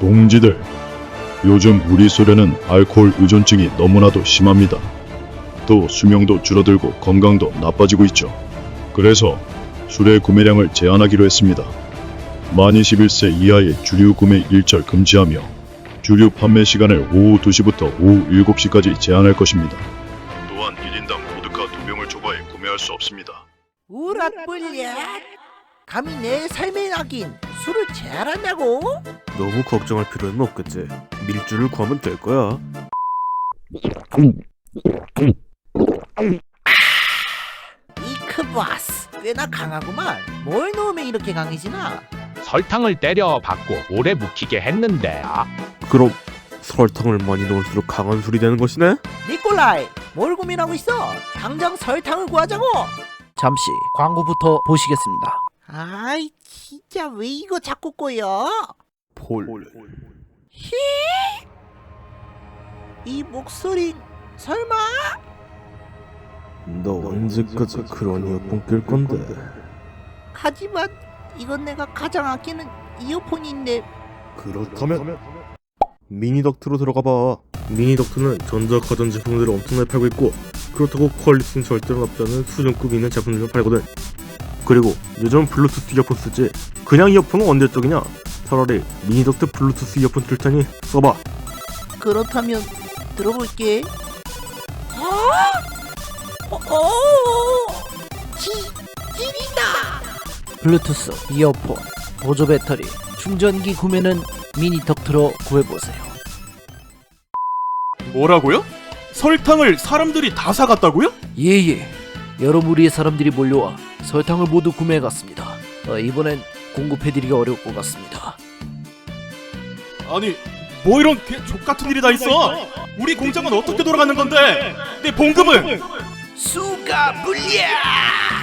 동지들, 요즘 우리 소련은 알코올 의존증이 너무나도 심합니다. 또 수명도 줄어들고 건강도 나빠지고 있죠. 그래서 술의 구매량을 제한하기로 했습니다. 만 21세 이하의 주류 구매 일절 금지하며 주류 판매 시간을 오후 2시부터 오후 7시까지 제한할 것입니다. 또한 1인당 보드카 2병을 초과해 구매할 수 없습니다. 불리야 감히 내 삶의 낙인 술을 제한한다고? 너무 걱정할 필요는 없겠지. 밀주를 구하면 될 거야. 이크바스 꽤나 강하구만 뭘 넣으면 이렇게 강해지나? 설탕을 때려 받고 오래 묵히게 했는데 아, 그럼 설탕을 많이 넣을수록 강한 술이 되는 것이네? 니콜라이 뭘 고민하고 있어? 당장 설탕을 구하자고 잠시 광고부터 보시겠습니다 아이 진짜 왜 이거 자꾸 꼬여? 폴. 이 목소리 설마? 너 언제까지 그런 이어폰 낄 건데? 하지만 이건 내가 가장 아끼는 이어폰인데 그렇다면 미니덕트로 들어가 봐. 미니덕트는 전자 가전 제품들을 엄청나게 팔고 있고 그렇다고 퀄리티는 절대로 나쁘지 않은 수준급 있는 제품들을 팔거든. 그리고 요즘 블루투스 이어폰 쓰지. 그냥 이어폰은 언제적이냐? 차라리 미니덕트 블루투스 이어폰 줄 테니 써봐. 그렇다면 들어볼게. 어? 어? 어? 지, 지린다. 블루투스 이어폰, 보조 배터리, 충전기 구매는 미니 덕트로 구해보세요. 뭐라고요? 설탕을 사람들이 다 사갔다고요? 예예. 여러 무리의 사람들이 몰려와 설탕을 모두 구매해갔습니다. 어, 이번엔 공급해드리기 어려울 것 같습니다. 아니 뭐 이런 개족 같은 일이 다 있어? 우리 공장은 어떻게 돌아가는 건데? 내 봉급은? 수가 불리야!